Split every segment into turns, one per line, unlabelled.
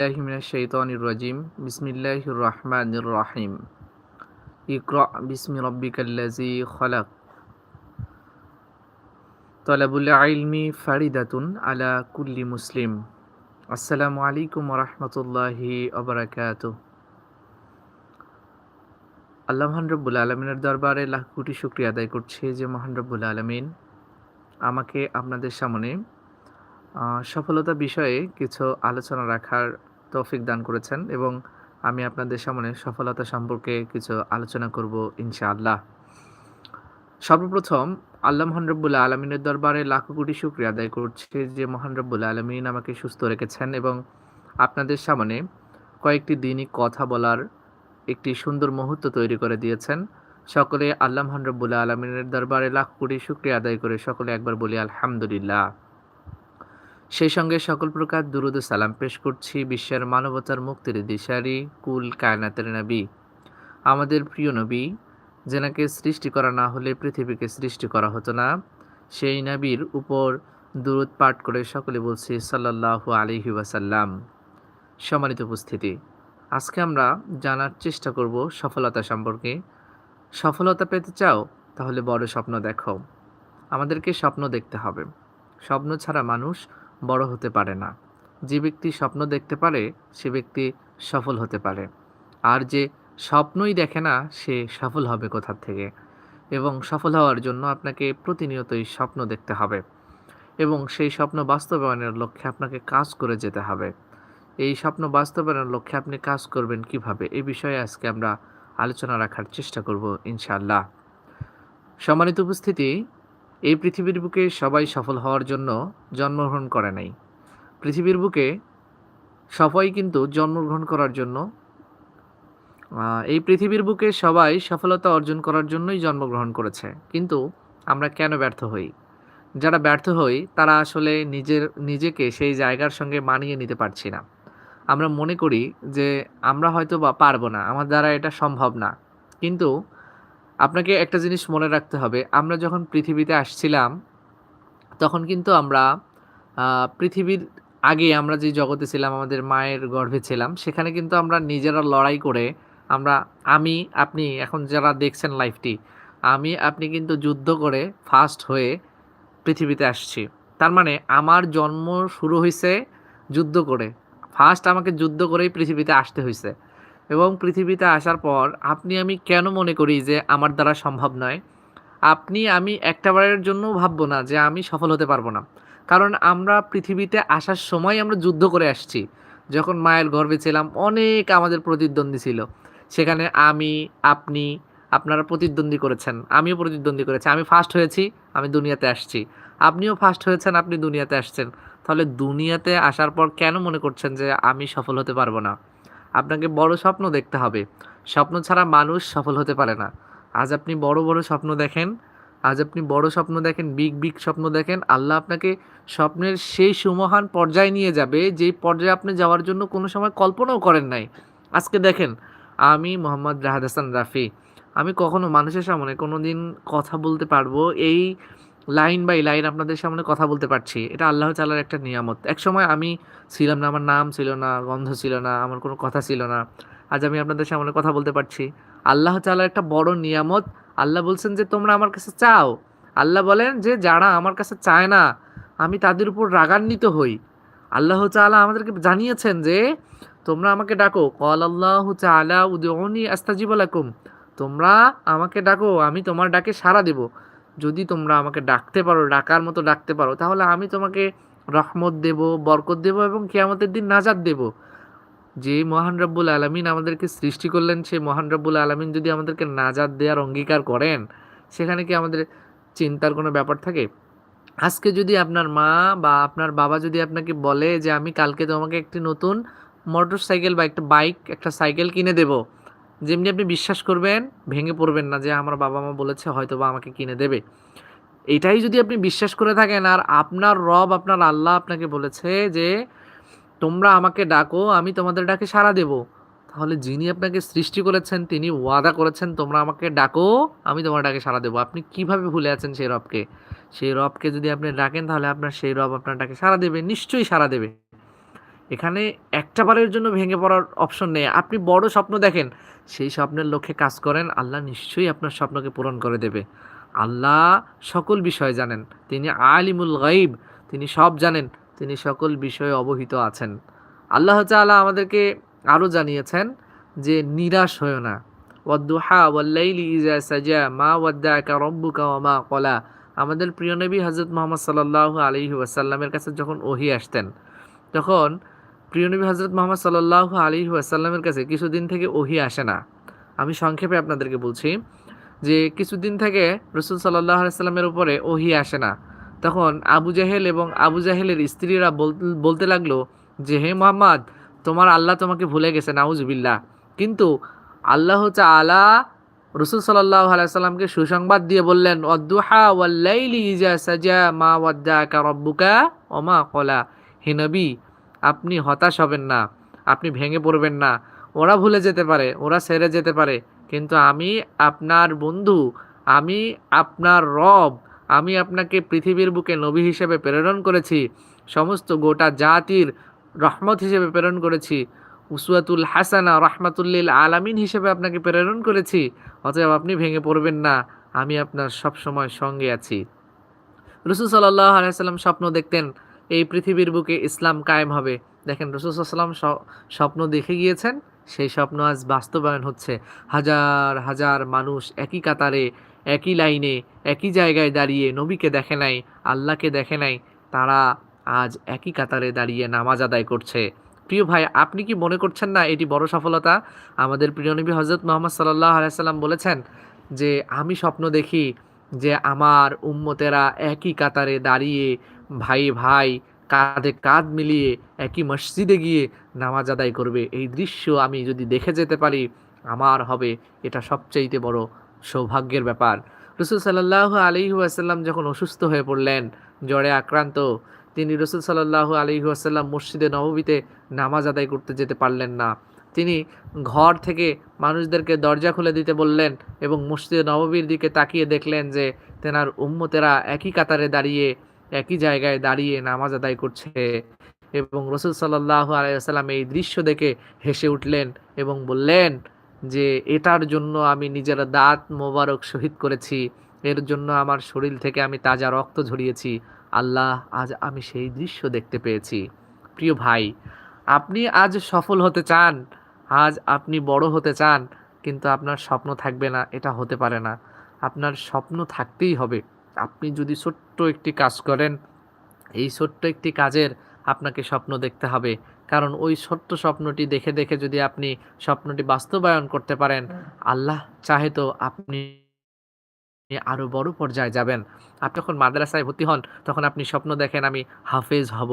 রাজিম বিসমিল্লাহ রহমান রাহিম ইকরা বিসমি রব্বিকাল্লাজি খলাক তলাবুল আইলমি ফারিদাতুন আলা কুল্লি মুসলিম আসসালামু আলাইকুম রহমতুল্লাহি আলমিনের দরবারে লাখ কোটি শুক্রিয়া আদায় করছে যে মহান আলমিন আমাকে আপনাদের সামনে সফলতা বিষয়ে কিছু আলোচনা রাখার তৌফিক দান করেছেন এবং আমি আপনাদের সামনে সফলতা সম্পর্কে কিছু আলোচনা করব ইনশাআল্লাহ। সর্বপ্রথম, আল্লাহ মহানরবুল্লা আলমিনের দরবারে লাখো কোটি শুক্রিয়া আদায় করছে যে মহানরবুল্লা আলমিন আমাকে সুস্থ রেখেছেন এবং আপনাদের সামনে কয়েকটি দিনই কথা বলার একটি সুন্দর মুহূর্ত তৈরি করে দিয়েছেন। সকলে আল্লাহ মহানরবুল্লা আলমিনের দরবারে লাখ কোটি শুক্রিয়া আদায় করে সকলে একবার বলি আলহামদুলিল্লাহ। সেই সঙ্গে সকল প্রকার দুরুদ সালাম পেশ করছি বিশ্বের মানবতার মুক্তির দিশারি, কুল কায়নাতের নবী। আমাদের প্রিয় নবী, যেনাকে সৃষ্টি করা না হলে পৃথিবীকে সৃষ্টি করা হতো না, সেই নবীর উপর দুরুদ পাঠ করে সকলে বলছি সাল্লাহ আলিহি ওয়াসাল্লাম। সম্মানিত উপস্থিতি, আজকে আমরা জানার চেষ্টা করব সফলতা সম্পর্কে। সফলতা পেতে চাও, তাহলে বড় স্বপ্ন দেখো। আমাদেরকে স্বপ্ন দেখতে হবে। স্বপ্ন ছাড়া মানুষ বড় হতে পারে না। যে ব্যক্তি স্বপ্ন দেখতে পারে, সে ব্যক্তি সফল হতে পারে। আর যে স্বপ্নই দেখে না, সে সফল হবে কোথার থেকে? এবং সফল হওয়ার জন্য আপনাকে প্রতিনিয়তই স্বপ্ন দেখতে হবে। এবং সেই স্বপ্ন বাস্তবায়নের লক্ষ্যে আপনাকে কাজ করে যেতে হবে। এই স্বপ্ন বাস্তবায়নের লক্ষ্যে আপনি কাজ করবেন কীভাবে এই বিষয়ে আজকে আমরা আলোচনা রাখার চেষ্টা করব ইনশাআল্লাহ। সম্মানিত উপস্থিতি এই পৃথিবীর বুকে সবাই সফল হওয়ার জন্য জন্মগ্রহণ করে নাই। পৃথিবীর বুকে সবাই কিন্তু জন্মগ্রহণ করার জন্য এই পৃথিবীর বুকে সবাই সফলতা অর্জন করার জন্যই জন্মগ্রহণ করেছে। কিন্তু আমরা কেন ব্যর্থ হই? যারা ব্যর্থ হই, তারা আসলে নিজের, নিজেকে সেই জায়গার সঙ্গে মানিয়ে নিতে পারছি না। আমরা মনে করি যে আমরা হয়তো বা পারব না, আমার দ্বারা এটা সম্ভব না। কিন্তু আপনাকে একটা জিনিস মনে রাখতে হবে। আমরা যখন পৃথিবীতে আসছিলাম, তখন কিন্তু আমরা পৃথিবীর আগে আমরা যে জগতে ছিলাম, আমাদের মায়ের গর্ভে ছিলাম, সেখানে কিন্তু আমরা নিজেরা লড়াই করে আমরা, আমি, আপনি, এখন যারা দেখছেন লাইফটি আমি, আপনি কিন্তু যুদ্ধ করে ফার্স্ট হয়ে পৃথিবীতে আসছি। তার মানে আমার জন্ম শুরু হয়েছে যুদ্ধ করে। ফার্স্ট আমাকে যুদ্ধ করেই পৃথিবীতে আসতে হয়েছে এবং পৃথিবীতে আসার পর আপনি আমি কেন মনে করি যে আমার দ্বারা সম্ভব নয়? আপনি আমি একটাবারের জন্য ভাববো না যে আমি সফল হতে পারব না। কারণ আমরা পৃথিবীতে আসার সময় আমরা যুদ্ধ করে আসছি। যখন মায়ের গর্ভে ছিলাম, অনেক আমাদের প্রতিদ্বন্দ্বী ছিল। সেখানে আমি, আপনি, আপনারা প্রতিদ্বন্দ্বী করেছেন। আমিও প্রতিদ্বন্দ্বী করেছি। আমি ফার্স্ট হয়েছি, আমি দুনিয়াতে আসছি। আপনিও ফার্স্ট হয়েছেন, আপনি দুনিয়াতে আসছেন। তাহলে দুনিয়াতে আসার পর কেন মনে করছেন যে আমি সফল হতে পারব না? আপনাকে বড় স্বপ্ন দেখতে হবে। স্বপ্ন ছাড়া মানুষ সফল হতে পারে না। আজ আপনি বড় বড় স্বপ্ন দেখেন। আজ আপনি বড় স্বপ্ন দেখেন, বিগ বিগ স্বপ্ন দেখেন। আল্লাহ আপনাকে স্বপ্নের সেই সুমহান পর্যায়ে নিয়ে যাবে, যেই পর্যায়ে আপনি যাওয়ার জন্য কোনো সময় কল্পনাও করেন নাই। আজকে দেখেন, আমি মোহাম্মদ রাহাদ হাসান রাফি। আমি কখনো মানুষের সামনে কোনো দিন কথা বলতে পারব এই লাইন বাই লাইন আপনাদের সামনে কথা বলতে পারছি। এটা আল্লাহ তালার একটা নিয়ামত। এক সময় আমি ছিলাম না, আমার নাম ছিল না, গন্ধ ছিল না, আমার কোনো কথা ছিল না। আজ আমি আপনাদের সামনে কথা বলতে পারছি। আল্লাহ তালার একটা বড় নিয়ামত। আল্লাহ বলছেন যে, তোমরা আমার কাছে চাও। আল্লাহ বলেন যে, যারা আমার কাছে চায় না, আমি তাদের উপর রাগান্বিত হই। আল্লাহ তালা আমাদেরকে জানিয়েছেন যে, তোমরা আমাকে ডাকো। কল আল্লাহ চালা উদয়নি আস্তাজিব আলাকুম তোমরা আমাকে ডাকো, আমি তোমার ডাকে সাড়া দেব। যদি তোমরা আমাকে ডাকতে পারো, ডাকার মতো ডাকতে পারো, তাহলে আমি তোমাকে রহমত দেব, বরকত দেব এবং কেয়ামতের দিন নাজাদ দেব। যে মহান রব্বুল আলমিন আমাদেরকে সৃষ্টি করলেন সেই মহান রব্বুল আলমিন যদি আমাদেরকে নাজাদ দেওয়ার অঙ্গীকার করেন, সেখানে কি আমাদের চিন্তার কোনো ব্যাপার থাকে? আজকে যদি আপনার মা বা আপনার বাবা যদি আপনাকে বলে যে, আমি কালকে তোমাকে একটি নতুন মোটর সাইকেল বা একটা বাইক, একটা সাইকেল কিনে দেব। যেমনি আপনি বিশ্বাস করবেন, ভেঙে পড়বেন না যে আমার বাবা মা বলেছে হয়তো বা আমাকে কিনে দেবে। এটাই যদি আপনি বিশ্বাস করে থাকেন, আর আপনার রব, আপনার আল্লাহ আপনাকে বলেছে যে, তোমরা আমাকে ডাকো, আমি তোমাদের ডাকে সাড়া দেব। তাহলে যিনি আপনাকে সৃষ্টি করেছেন, তিনি ওয়াদা করেছেন, তোমরা আমাকে ডাকো, আমি তোমার ডাকে সাড়া দেবো। আপনি কীভাবে ভুলে আছেন সেই রবকে? সেই রবকে যদি আপনি ডাকেন, তাহলে আপনার সেই রব আপনার ডাকে সাড়া দেবে, নিশ্চয়ই সাড়া দেবে। এখানে একটা বারের জন্য ভেঙে পড়ার অপশন নেই। আপনি বড় স্বপ্ন দেখেন, সেই স্বপ্নের লক্ষ্যে কাজ করেন, আল্লাহ নিশ্চয়ই আপনার স্বপ্নকে পূরণ করে দেবে। আল্লাহ সকল বিষয় জানেন, তিনি আলিমুল গাইব তিনি সব জানেন, তিনি সকল বিষয়ে অবহিত আছেন। আল্লাহ তাআলা আমাদেরকে আরও জানিয়েছেন যে নিরাশ হয়েও না। ওয়াদ্দুহা ওয়াল্লাইলি ইজা সাজা, মা ওয়াদ্দাকা রব্বুকা মা কলা আমাদের প্রিয় নবী হজরত মোহাম্মদ সাল্লাল্লাহু আলাইহি ওয়াসাল্লামের কাছে যখন ওহি আসতেন, তখন প্রিয় নবী হজরত মোহাম্মদ সাল্লাল্লাহু আলাইহি ওয়াসাল্লামের কাছে কিছুদিন থেকে ওহি আসে না। আমি সংক্ষেপে আপনাদেরকে বলছি যে কিছুদিন থেকে রসুল সাল্লাহ আলাইসাল্লামের উপরে ওহি আসে না। তখন আবু জাহেল এবং আবু জাহেলের স্ত্রীরা বল- বলতে লাগল যে, হে মোহাম্মদ, তোমার আল্লাহ তোমাকে ভুলে গেছে, নাউজুবিল্লাহ। কিন্তু আল্লাহ আলা রসুল সাল্লাহ আলাইসাল্লামকে সুসংবাদ দিয়ে বললেন, অদ্দুহা ওয়াল্লাইলি ইজা সাজা মা ওয়াদ্দাকা রব্বুকা ওমা কলা। হে নবী আপনি হতাশ হবেন না, আপনি ভেঙে পড়বেন না। ওরা ভুলে যেতে পারে, ওরা সেরে যেতে পারে। কিন্তু আমি আপনার বন্ধু, আমি আপনার রব, আমি আপনাকে পৃথিবীর বুকে নবী হিসেবে প্রেরণ করেছি, সমস্ত গোটা জাতির রহমত হিসেবে প্রেরণ করেছি, উসওয়াতুল হাসানা রহমাতুল্লিল আলামিন হিসেবে আপনাকে প্রেরণ করেছি, অতএব আপনি ভেঙে পড়বেন না, আমি আপনার সব সময় সঙ্গে আছি। রসুল সাল্লাহ আলাইসাল্লাম স্বপ্ন দেখতেন এই পৃথিবীর বুকে ইসলাম কায়েম হবে। দেখেন, রসুল সাল্লাম স্বপ্ন দেখে গিয়েছেন, সেই স্বপ্ন আজ বাস্তবায়ন হচ্ছে। হাজার হাজার মানুষ একই কাতারে, একই লাইনে, একই জায়গায় দাঁড়িয়ে নবীকে দেখে নাই, আল্লাহকে দেখে নাই, তারা আজ একই কাতারে দাঁড়িয়ে নামাজ আদায় করছে। প্রিয় ভাই, আপনি কি মনে করছেন না এটি বড় সফলতা? আমাদের প্রিয় নবী হজরত মোহাম্মদ সাল্লাহ আলাইসাল্লাম বলেছেন যে, আমি স্বপ্ন দেখি যে আমার উম্মতেরা একই কাতারে দাঁড়িয়ে ভাই ভাই, কাঁধে কাঁধ মিলিয়ে একই মসজিদে গিয়ে নামাজ আদায় করবে। এই দৃশ্য আমি যদি দেখে যেতে পারি, আমার হবে এটা সবচাইতে বড় সৌভাগ্যের ব্যাপার। রসুল সাল্লাহ আলী আসাল্লাম যখন অসুস্থ হয়ে পড়লেন, জ্বরে আক্রান্ত, তিনি রসুল সাল্লাহ আলী আসাল্লাম মসজিদে নবমীতে নামাজ আদায় করতে যেতে পারলেন না। তিনি ঘর থেকে মানুষদেরকে দরজা খুলে দিতে বললেন এবং মসজিদে নববীর দিকে তাকিয়ে দেখলেন যে তেনার উম্মতেরা একই কাতারে দাঁড়িয়ে, একই জায়গায় দাঁড়িয়ে নামাজ আদায় করছে এবং রসুল সাল্লাহ আলাইসাল্লাম এই দৃশ্য দেখে হেসে উঠলেন এবং বললেন যে, এটার জন্য আমি নিজের দাঁত মোবারক শহীদ করেছি। এর জন্য আমার শরীর থেকে আমি তাজা রক্ত ঝরিয়েছি। আল্লাহ আজ আমি সেই দৃশ্য দেখতে পেয়েছি। প্রিয় ভাই, আপনি আজ সফল হতে চান আজ আপনি বড় হতে চান, কিন্তু আপনার স্বপ্ন থাকবে না, এটা হতে পারে না। আপনার স্বপ্ন থাকতেই হবে। আপনি যদি ছোট্ট একটি কাজ করেন, এই ছোট্ট একটি কাজের আপনাকে স্বপ্ন দেখতে হবে। কারণ ওই ছোট্ট স্বপ্নটি দেখে দেখে যদি আপনি স্বপ্নটি বাস্তবায়ন করতে পারেন, আল্লাহ চাহে তো আপনি আরও বড় পর্যায়ে যাবেন। আপনি যখন মাদ্রাসায় ভর্তি হন, তখন আপনি স্বপ্ন দেখেন, আমি হাফেজ হব।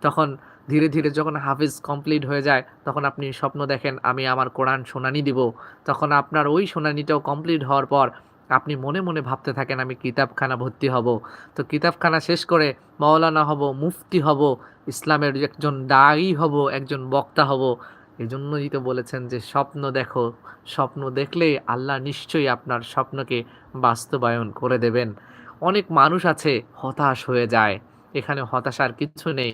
তখন ধীরে ধীরে যখন হাফিজ কমপ্লিট হয়ে যায়, তখন আপনি স্বপ্ন দেখেন, আমি আমার কোরআন শুনানি দিব। তখন আপনার ওই শুনানিটাও কমপ্লিট হওয়ার পর আপনি মনে মনে ভাবতে থাকেন, আমি কিতাবখানা ভর্তি হব। তো কিতাবখানা শেষ করে মৌলানা হব, মুফতি হব, ইসলামের একজন দায়ী হব, একজন বক্তা হব। এজন্যই তো বলেছেন যে, স্বপ্ন দেখো। স্বপ্ন দেখলে আল্লাহ নিশ্চয়ই আপনার স্বপ্নকে বাস্তবায়ন করে দেবেন। অনেক মানুষ আছে হতাশ হয়ে যায়। এখানে হতাশার কিছু নেই।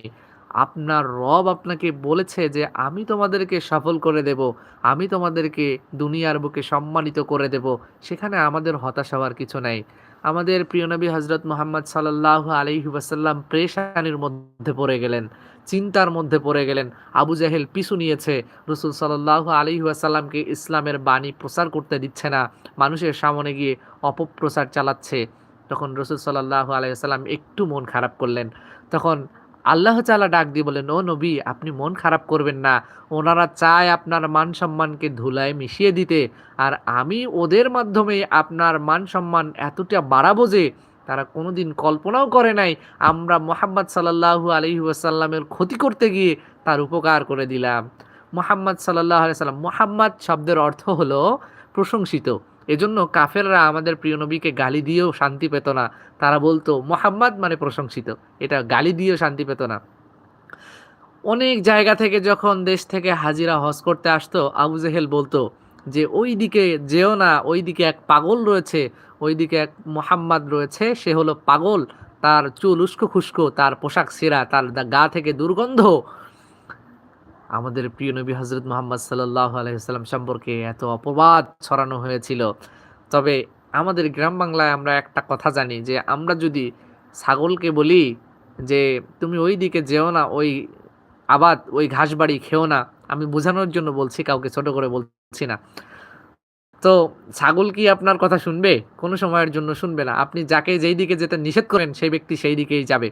আপনার রব আপনাকে বলেছে যে, আমি তোমাদেরকে সফল করে দেব। আমি তোমাদেরকে দুনিয়ার বুকে সম্মানিত করে দেব। সেখানে আমাদের হতাশ হওয়ার কিছু নাই। আমাদের প্রিয় নবী হজরত মোহাম্মদ সাল্লাহ আলহি ওয়াসাল্লাম প্রেশানির মধ্যে পড়ে গেলেন, চিন্তার মধ্যে পড়ে গেলেন। আবু জাহেল পিছু নিয়েছে। রসুল সাল্লাহ আলী ওয়াসাল্লামকে ইসলামের বাণী প্রচার করতে দিচ্ছে না। মানুষের সামনে গিয়ে অপপ্রচার চালাচ্ছে। তখন রসুল সাল্লাহ আলাইসাল্লাম একটু মন খারাপ করলেন। তখন আল্লাহ চালা ডাক দিয়ে বলেন, ও নবী, আপনি মন খারাপ করবেন না। ওনারা চায় আপনার মান সম্মানকে ধুলায় মিশিয়ে দিতে। আর আমি ওদের মাধ্যমে আপনার মান সম্মান এতটা বাড়াবো যে, তারা কোনোদিন কল্পনাও করে নাই। আমরা মোহাম্মদ সাল্লাহু আলহি ক্ষতি করতে গিয়ে তার উপকার করে দিলাম। মোহাম্মদ সাল্লাহ সাল্লাম মোহাম্মদ শব্দের অর্থ হলো প্রশংসিত। এজন্য কাফেররা আমাদের প্রিয় নবীকে গালি দিয়েও শান্তি পেত না। তারা বলতো, মোহাম্মদ মানে প্রশংসিত। এটা গালি দিয়েও শান্তি পেত না। অনেক জায়গা থেকে যখন দেশ থেকে হাজিরা হজ করতে আসতো, আবু জেহেল বলতো যে, ওই দিকে যেও না, ওই দিকে এক পাগল রয়েছে, ওই দিকে এক মোহাম্মদ রয়েছে, সে হলো পাগল। তার চুল উস্কো খুস্কো তার পোশাক সেরা, তার গা থেকে দুর্গন্ধ আমাদের প্রিয় নবী হজরত মোহাম্মদ সাল্লাহ আলহিহাল্লাম সম্পর্কে এত অপবাদ ছড়ানো হয়েছিল। তবে আমাদের গ্রাম বাংলায় আমরা একটা কথা জানি যে, আমরা যদি ছাগলকে বলি যে, তুমি ওই দিকে যেও না, ওই আবাদ, ওই ঘাস বাড়ি খেও না, আমি বোঝানোর জন্য বলছি, কাউকে ছোট করে বলছি না। তো ছাগল কি আপনার কথা শুনবে? কোনো সময়ের জন্য শুনবে না। আপনি যাকে যেই দিকে যেতে নিষেধ করেন, সেই ব্যক্তি সেই দিকেই যাবে।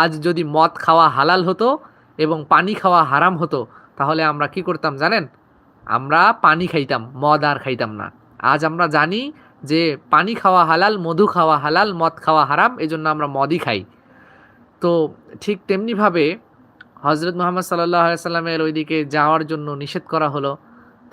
আজ যদি মদ খাওয়া হালাল হতো এবং পানি খাওয়া হারাম হতো, তাহলে আমরা কি করতাম জানেন? আমরা পানি খাইতাম, মদ আর খাইতাম না। আজ আমরা জানি যে পানি খাওয়া হালাল, মধু খাওয়া হালাল, মদ খাওয়া হারাম এই জন্য আমরা মদই খাই। তো ঠিক তেমনিভাবে হজরত মোহাম্মদ সাল্লাহ সাল্লামের ওইদিকে যাওয়ার জন্য নিষেধ করা হলো।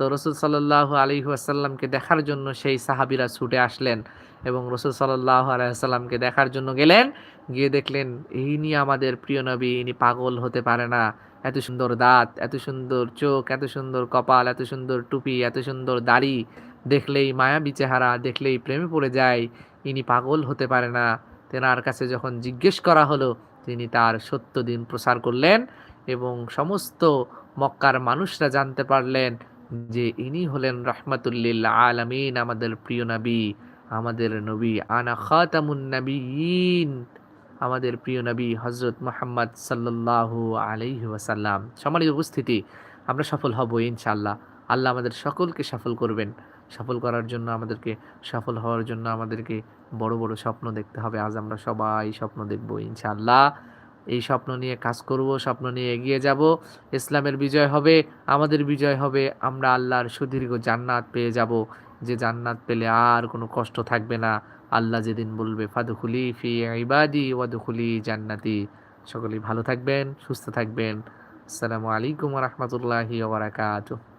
তো রসুল সাল্লাহ আলী আসাল্লামকে দেখার জন্য সেই সাহাবিরা ছুটে আসলেন এবং রসুল সাল্লাহ আলাইসাল্লামকে দেখার জন্য গেলেন। গিয়ে দেখলেন, ইনি আমাদের প্রিয় নবী, ইনি পাগল হতে পারে না। এত সুন্দর দাঁত, এত সুন্দর চোখ, এত সুন্দর কপাল, এত সুন্দর টুপি, এত সুন্দর দাড়ি। দেখলেই মায়াবী চেহারা, দেখলেই প্রেমে পড়ে যায়। ইনি পাগল হতে পারে না। তেনার কাছে যখন জিজ্ঞেস করা হলো, তিনি তার সত্য দিন প্রসার করলেন এবং সমস্ত মক্কার মানুষরা জানতে পারলেন যে ইনি হলেন রহমাতুল্লিল আলমিন, আমাদের প্রিয় নবী, আমাদের নবী, আনা খাতামুন নবীন আমাদের প্রিয় নবী হজরত মোহাম্মদ সাল্লাহ আলাইহি ওয়াসাল্লাম। সম্মানিত উপস্থিতি, আমরা সফল হব ইনশাল্লাহ আল্লাহ আমাদের সকলকে সফল করবেন। সফল করার জন্য আমাদেরকে, সফল হওয়ার জন্য আমাদেরকে বড় বড় স্বপ্ন দেখতে হবে। আজ আমরা সবাই স্বপ্ন দেখব ইনশাল্লাহ এই স্বপ্ন নিয়ে কাজ করব, স্বপ্ন নিয়ে এগিয়ে যাব। ইসলামের বিজয় হবে, আমাদের বিজয় হবে, আমরা আল্লাহর সুদীর্ঘ জান্নাত পেয়ে যাব। যে জান্নাত পেলে আর কোনো কষ্ট থাকবে না। আল্লাহ যেদিন বলবে, ফাদুখুলি ফি ইবাদি ওয়াদুখুলি জান্নাতি। সকলেই ভালো থাকবেন, সুস্থ থাকবেন। আসসালামু আলাইকুম রহমতুল্লাহি ওবরাকাতুহ